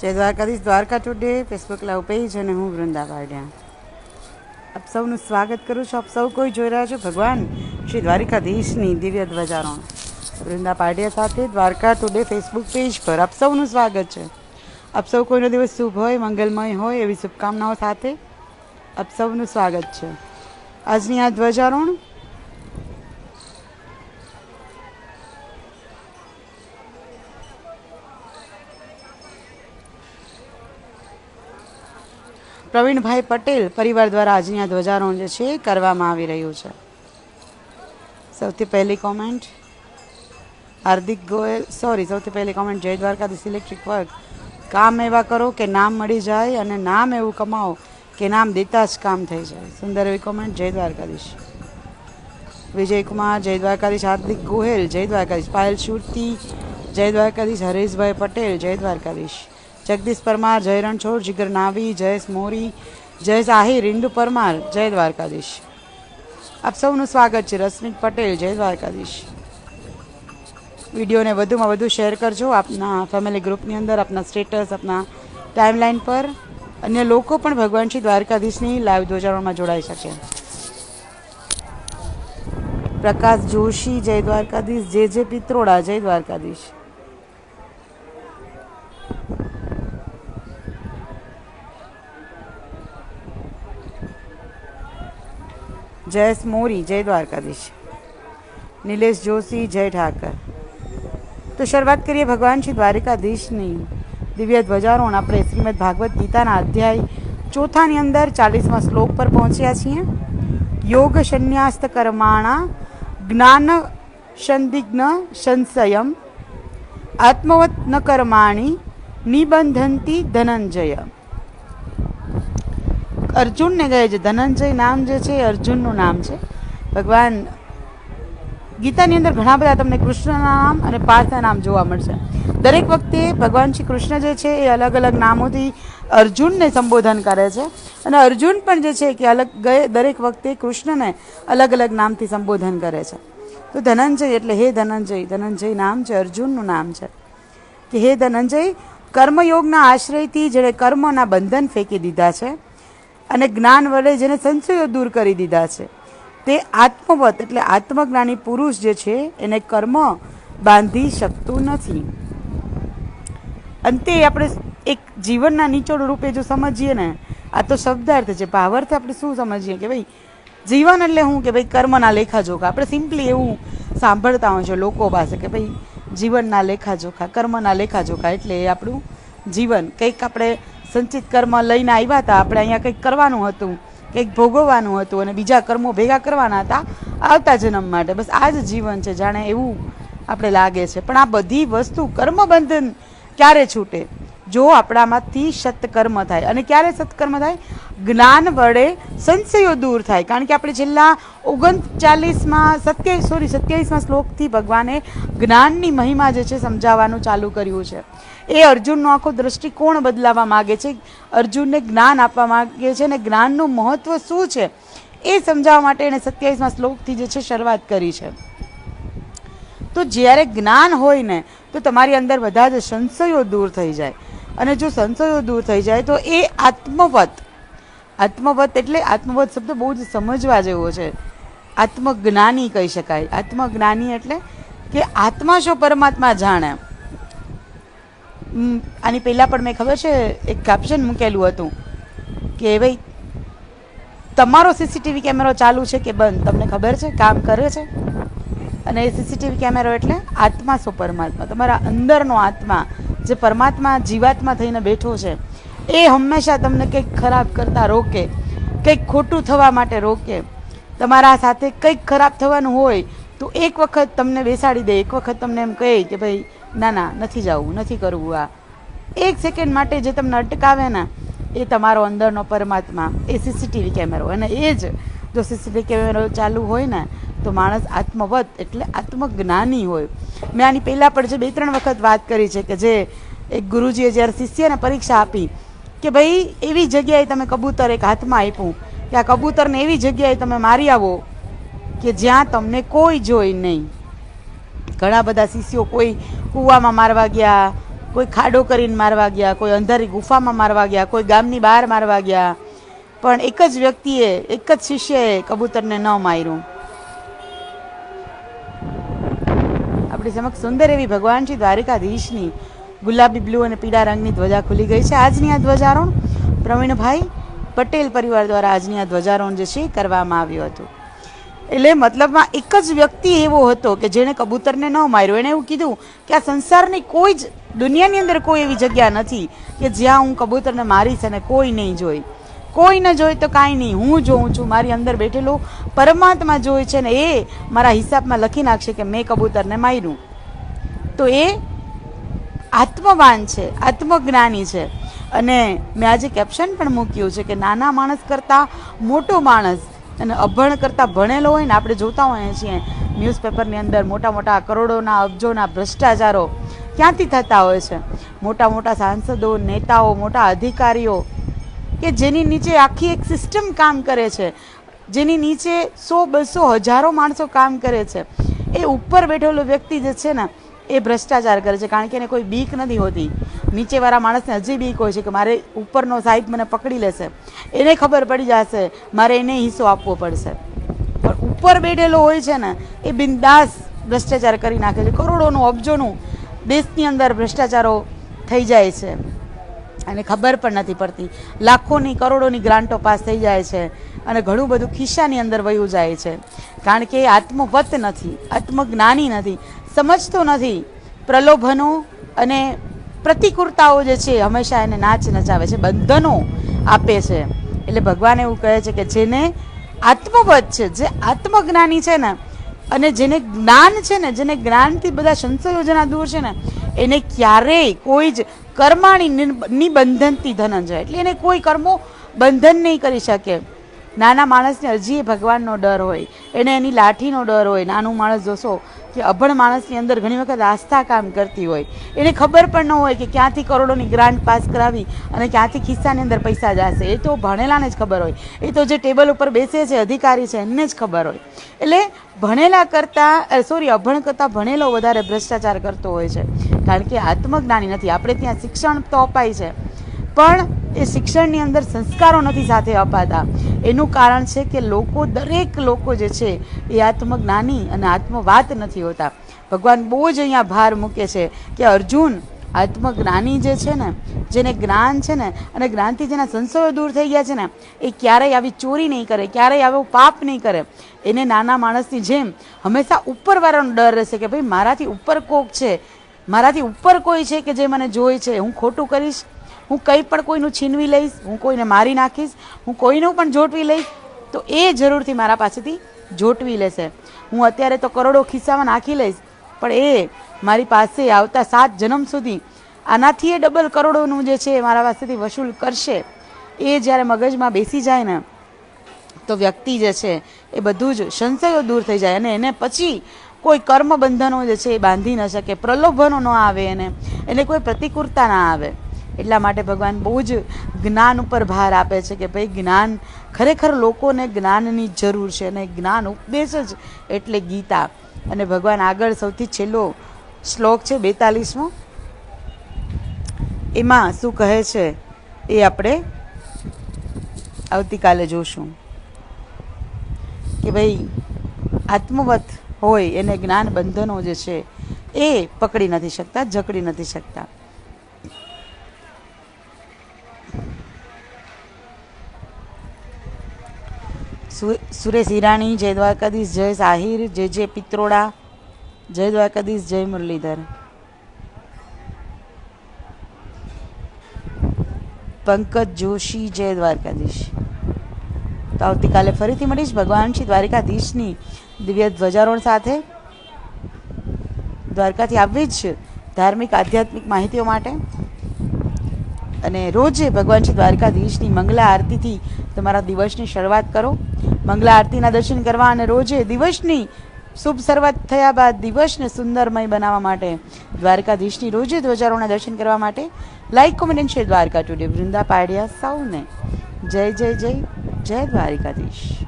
જય Dwarkadhish Dwarka today, Facebook live page અને હું વૃંદા વાડિયા. આપ સૌનું સ્વાગત કરું છું. આપ સૌ કોઈ જોઈ રહ્યા છો ભગવાન શ્રી દ્વારિકાધીશની દિવ્ય ધ્વજારોહણ. વૃંદા પાટિયા સાથે દ્વારકા ટુડે ફેસબુક પેજ પર આપ સૌનું સ્વાગત છે. આપ સૌ કોઈનો દિવસ શુભ હોય, મંગલમય હોય એવી શુભકામનાઓ સાથે આપ સૌનું સ્વાગત છે. આજની આ ધ્વજારોહણ પ્રવીણભાઈ પટેલ પરિવાર દ્વારા આજની આ ધ્વજારોહણ જે છે એ કરવામાં આવી રહ્યું છે. સૌથી પહેલી કોમેન્ટ હાર્દિક ગોયલ સોરી સૌથી પહેલી કોમેન્ટ જય દ્વારકાધીશ ઇલેક્ટ્રિક વર્ક કામ એવા કરો કે નામ મળી જાય અને નામ એવું કમાઓ કે નામ દેતા જ કામ થઈ જાય. સુંદર એવી કોમેન્ટ જય દ્વારકાધીશ. વિજયકુમાર, જય દ્વારકાધીશ. હાર્દિક ગોહેલ જય દ્વારકાધીશ. પાયલ શુર્તી જય દ્વારકાધીશ. હરેશભાઈ પટેલ, જય દ્વારકાધીશ. જગદીશ પરમાર, જય રણછોડ, જીગર નાવી, જયેશ મોરી, જયેશ આહિર ઇન્દુ પરમાર, જય દ્વારકાધીશ. આપ સૌનું સ્વાગત છે રશ્મિક પટેલ, જય દ્વારકાધીશ. વિડીયોને વધુમાં વધુ શેર કરજો. આપના ફેમિલી ગ્રુપની અંદર, આપના સ્ટેટસ, આપના ટાઈમલાઈન પર. અન્ય લોકો પણ ભગવાન શ્રી દ્વારકાધીશની લાઈવ ધ્વજારોહણમાં જોડાઈ શકે. પ્રકાશ જોશી, જય દ્વારકાધીશ. જે જે પિત્રોડા, જય દ્વારકાધીશ. જયેશ મોરી, જય દ્વારકાધીશ. નિલેશ જોશી, જય ઠાકર. તો શરૂઆત કરીએ ભગવાન શ્રી દ્વારિકાધીશની દિવ્ય ધ્વજારોહણ. આપણે શ્રીમદ ભાગવત ગીતાના અધ્યાય ચોથાની અંદર ચાલીસમાં શ્લોક પર પહોંચ્યા છીએ. યોગ સંન્યાસ્ત કર્માણા જ્ઞાન સંદિગ્ન સંશયમ. આત્મવત ન કર્માણી નિબંધંતી ધનંજય. અર્જુનને કહે છે, ધનંજય નામ જે છે એ અર્જુનનું નામ છે. ભગવાન, ગીતાની અંદર ઘણા બધા તમને કૃષ્ણના નામ અને પાર્થના નામ જોવા મળશે. દરેક વખતે ભગવાન શ્રી કૃષ્ણ જે છે એ અલગ અલગ નામોથી અર્જુનને સંબોધન કરે છે અને અર્જુન પણ જે છે કે અલગ ગયે, દરેક વખતે કૃષ્ણને અલગ અલગ નામથી સંબોધન કરે છે. તો ધનંજય એટલે હે ધનંજય ધનંજય નામ છે, અર્જુનનું નામ છે. કે હે ધનંજય, કર્મયોગના આશ્રયથી જેણે કર્મના બંધન ફેંકી દીધા છે. અને જ્ઞાન વડે જેને સંશયો દૂર કરી દીધા છે, તે આત્મવત એટલે આત્મજ્ઞાની પુરુષ જે છે, એને કર્મ બાંધી શકતું નથી. અંતે આપણે એક જીવનના નીચોડ રૂપે જો સમજીએ ને, આ તો શબ્દાર્થ છે, ભાવાર્થ આપણે શું સમજીએ કે ભાઈ, જીવન એટલે શું કે ભાઈ કર્મના લેખાજોખા. આપણે સિમ્પલી એવું સાંભળતા હોય છે લોકો પાસે કે ભાઈ, જીવનના લેખાજોખા, કર્મના લેખાજોખા એટલે એ આપણું જીવન. કંઈક આપણે સંચિત કર્મ લઈને આવ્યા હતા. આપણે અહીંયા કંઈક કરવાનું હતું, કંઈક ભોગવવાનું હતું અને બીજા કર્મો ભેગા કરવાના હતા આવતા જન્મ માટે. બસ આ જ જીવન છે, જાણે એવું આપણે લાગે છે. પણ આ બધી વસ્તુ કર્મબંધન ક્યારે છૂટે? જો આપણામાંથી સત્કર્મ થાય. અને ક્યારે સત્કર્મ થાય? જ્ઞાન વડે સંશયો દૂર થાય. કારણ કે આપણે છેલ્લા ઓગણચાલીસમાં સત્યાવીસ સોરી સત્યાવીસમાં શ્લોકથી ભગવાને જ્ઞાનની મહિમા જે છે સમજાવવાનું ચાલુ કર્યું છે. એ અર્જુનનો આખો દ્રષ્ટિકોણ બદલાવવા માગે છે. અર્જુનને જ્ઞાન આપવા માગે છે અને જ્ઞાનનું મહત્ત્વ શું છે એ સમજાવવા માટે એણે સત્યાવીસમાં શ્લોકથી જે છે શરૂઆત કરી છે. તો જ્યારે જ્ઞાન હોય ને, તો તમારી અંદર બધા જ સંશયો દૂર થઈ જાય. અને જો સંશયો દૂર થઈ જાય તો એ આત્મવત આત્મવત એટલે આત્મવત શબ્દ બહુ જ સમજવા જેવો છે. આત્મજ્ઞાની કહી શકાય. આત્મજ્ઞાની એટલે કે આત્મા શું પરમાત્મા જાણે. આની પહેલાં પણ મેં ખબર છે, એક કેપ્શન મૂકેલું હતું કે ભાઈ, તમારો સીસીટીવી કેમેરો ચાલુ છે કે બંધ? તમને ખબર છે? કામ કરે છે? અને એ સીસીટીવી કેમેરો એટલે આત્મા સો પરમાત્મા? તમારા અંદરનો આત્મા જે પરમાત્મા જીવાત્મા થઈને બેઠો છે એ હંમેશા તમને કંઈક ખરાબ કરતાં રોકે, કંઈક ખોટું થવા માટે રોકે. તમારા સાથે કંઈક ખરાબ થવાનું હોય તો એક વખત તમને બેસાડી દે, એક વખત તમને એમ કહે કે ભાઈ, ના ના, નથી જવું, નથી કરવું આ. એક સેકન્ડ માટે જે તમને અટકાવે ને, એ તમારો અંદરનો પરમાત્મા, એ સીસીટીવી કેમેરો અને એ જ, જો સીસીટીવી કેમેરો ચાલુ હોય ને, તો માણસ આત્મવત એટલે આત્મજ્ઞાની હોય. મેં આની પહેલાં પણ જે બે, ત્રણ વખત વાત કરી છે કે જે એક ગુરુજીએ જ્યારે શિષ્યને પરીક્ષા આપી કે ભાઈ, એવી જગ્યાએ તમે કબૂતર એક હાથમાં આપ્યું કે આ કબૂતરને એવી જગ્યાએ તમે મારી આવો કે જ્યાં તમને કોઈ જોઈ નહીં. ઘણા બધા શિષ્યો કોઈ કૂવામાં મારવા ગયા, કોઈ ખાડો કરીને મારવા ગયા, કોઈ અંધારી ગુફામાં મારવા ગયા, કોઈ ગામની બહાર મારવા ગયા. પણ એક જ વ્યક્તિએ, એક જ શિષ્યએ કબૂતરને ન માર્યું. આપણી સમક્ષ સુંદર એવી ભગવાન શ્રી દ્વારિકાધીશની ગુલાબી બ્લુ અને પીળા રંગની ધ્વજા ખુલી ગઈ છે. આજની આ ધ્વજારોહણ પ્રવીણભાઈ પટેલ પરિવાર દ્વારા આજની આ ધ્વજારોહણ જે છે કરવામાં આવ્યું હતું. એટલે મતલબમાં એક જ વ્યક્તિ એવો હતો કે જેણે કબૂતરને ન માર્યો. એણે એવું કીધું કે આ સંસારની કોઈ જ દુનિયાની અંદર કોઈ એવી જગ્યા નથી કે જ્યાં હું કબૂતરને મારીશ અને કોઈ નહીં જોઈ. કોઈ ન જોઈ તો કાંઈ નહીં. હું જોઉં છું. મારી અંદર બેઠેલો પરમાત્મા જોઈ છે ને એ મારા હિસાબમાં લખી નાખશે કે મેં કબૂતરને માર્યું. તો એ આત્મવાન છે, આત્મજ્ઞાની છે. અને મેં આજે કેપ્શન પણ મૂક્યું છે કે નાના માણસ કરતાં મોટો માણસ અને અભણ કરતાં ભણેલો હોય ને આપણે જોતા હોઈએ છીએ ન્યૂઝપેપરની અંદર મોટા મોટા કરોડોના, અબજોના ભ્રષ્ટાચારો ક્યાંથી થતા હોય છે? મોટા મોટા સાંસદો, નેતાઓ, મોટા અધિકારીઓ કે જેની નીચે આખી એક સિસ્ટમ કામ કરે છે, જેની નીચે સો બસો હજારો માણસો કામ કરે છે. એ ઉપર બેઠેલો વ્યક્તિ જે છે ને એ ભ્રષ્ટાચાર કરે છે, કારણ કે એને કોઈ બીક નથી હોતી. નીચેવાળા માણસને હજી બીક હોય છે કે મારે ઉપરનો સાહેબ મને પકડી લેશે. એને ખબર પડી જશે, મારે એને હિસ્સો આપવો પડશે. પણ ઉપર બેઠેલો હોય છે ને, એ બિંદાસ ભ્રષ્ટાચાર કરી નાખે છે. કરોડોનું, અબજોનું દેશની અંદર ભ્રષ્ટાચારો થઈ જાય છે. અને ખબર પણ નથી પડતી. લાખોની, કરોડોની ગ્રાન્ટો પાસ થઈ જાય છે અને ઘણું બધું ખિસ્સાની અંદર વયું જાય છે. કારણ કે એ આત્મવત નથી, આત્મજ્ઞાની નથી. સમજતો નથી પ્રલોભનો અને પ્રતિકૂળતાઓ જે છે હંમેશા એને નાચ નચાવે છે, બંધનો આપે છે. એટલે ભગવાન એવું કહે છે કે જેને આત્મવત છે, જે આત્મજ્ઞાની છે ને, અને જેને જ્ઞાન છે ને, જેને જ્ઞાનથી બધા સંશયોજના દૂર છે ને, એને ક્યારેય કોઈ જ કર્માણી નિબંધનથી ધનંજય એટલે એને કોઈ કર્મો બંધન નહીં કરી શકે. નાના માણસને હજી ભગવાનનો ડર હોય. એને એની લાઠીનો ડર હોય. નાનું માણસ જોશો કે અભણ માણસની અંદર ઘણી વખત આસ્થા કામ કરતી હોય. એને ખબર પણ ન હોય કે ક્યાંથી કરોડોની ગ્રાન્ટ પાસ કરાવી અને ક્યાંથી ખિસ્સાની અંદર પૈસા જશે. એ તો ભણેલાને જ ખબર હોય. એ તો જે ટેબલ ઉપર બેસે છે, અધિકારી છે, એમને જ ખબર હોય. એટલે ભણેલા કરતાં સોરી અભણ કરતાં ભણેલો વધારે ભ્રષ્ટાચાર કરતો હોય છે. કારણ કે આત્મજ્ઞાની નથી. આપણે ત્યાં શિક્ષણ તો અપાય છે. પણ એ શિક્ષણની અંદર સંસ્કારો નથી સાથે અપાતા. એનું કારણ છે કે લોકો, દરેક લોકો જે છે, એ આત્મજ્ઞાની અને આત્મવાત નથી હોતા. ભગવાન બહુ જ અહીંયા ભાર મૂકે છે કે અર્જુન આત્મજ્ઞાની જે છે ને, જેને જ્ઞાન છે ને, અને જ્ઞાનથી જેના સંશયો દૂર થઈ ગયા છે ને, એ ક્યારેય આવી ચોરી નહીં કરે, ક્યારેય આવો પાપ નહીં કરે. એને નાના માણસની જેમ હંમેશા ઉપરવાળાનો ડર રહેશે કે ભાઈ મારાથી ઉપર કોક છે, મારાથી ઉપર કોઈ છે કે જે મને જોઈ છે, હું ખોટું કરીશ? હું કંઈ પણ કોઈનું છીનવી લઈશ, હું કોઈને મારી નાખીશ, હું કોઈનું પણ જોટવી લઈશ, તો એ જરૂરથી મારા પાસેથી જોટવી લેશે. હું અત્યારે તો કરોડો ખિસ્સામાં નાખી લઈશ, પણ એ મારી પાસે આવતા સાત જન્મ સુધી આનાથી એ ડબલ કરોડોનું જે છે એ મારા પાસેથી વસૂલ કરશે. એ જ્યારે મગજમાં બેસી જાય ને, તો વ્યક્તિ જે છે એ બધું જ સંશયો દૂર થઈ જાય અને એને પછી કોઈ કર્મ બંધનો જે છે એ બાંધી ન શકે, પ્રલોભનો ન આવે એને એને કોઈ પ્રતિકૂળતા ના આવે. એટલા માટે ભગવાન બહુ જ જ્ઞાન ઉપર ભાર આપે છે કે ભાઈ જ્ઞાન ખરેખર લોકોને જ્ઞાનની જરૂર છે અને જ્ઞાન ઉપદેશ જ એટલે ગીતા. અને ભગવાન આગળ સૌથી છેલ્લો શ્લોક છે બેતાલીસમો. એમાં શું કહે છે એ આપણે આવતીકાલે જોશું. કે ભાઈ આત્મવત હોય એને જ્ઞાન બંધનો જે છે એ પકડી નથી શકતા, જકડી નથી શકતા. સુરેશ હિરાણી જય દ્વારકાધીશ, જય સાહિર, જય જય પિત્રોડા, જય દ્વારકાધીશ, જય મુરલીધર. પંકજ જોશી, જય દ્વારકાધીશ. તો આવતીકાલે ફરીથી મળીશ ભગવાન શ્રી દ્વારકાધીશની દિવ્ય ધ્વજારોહણ સાથે. દ્વારકાથી આવી જ ધાર્મિક, આધ્યાત્મિક માહિતીઓ માટે. અને રોજે ભગવાન શ્રી દ્વારકાધીશની મંગલા આરતીથી તમારા દિવસની શરૂઆત કરો. મંગલા આરતીના દર્શન કરવા અને રોજે દિવસની શુભ શરૂઆત થયા બાદ દિવસને સુંદરમય બનાવવા માટે દ્વારકાધીશની રોજે ધ્વજારોના દર્શન કરવા માટે like, comment and share Dwarka today. Vrinda પાડ્યા સૌને. જય જય જય. જય દ્વારકાધીશ.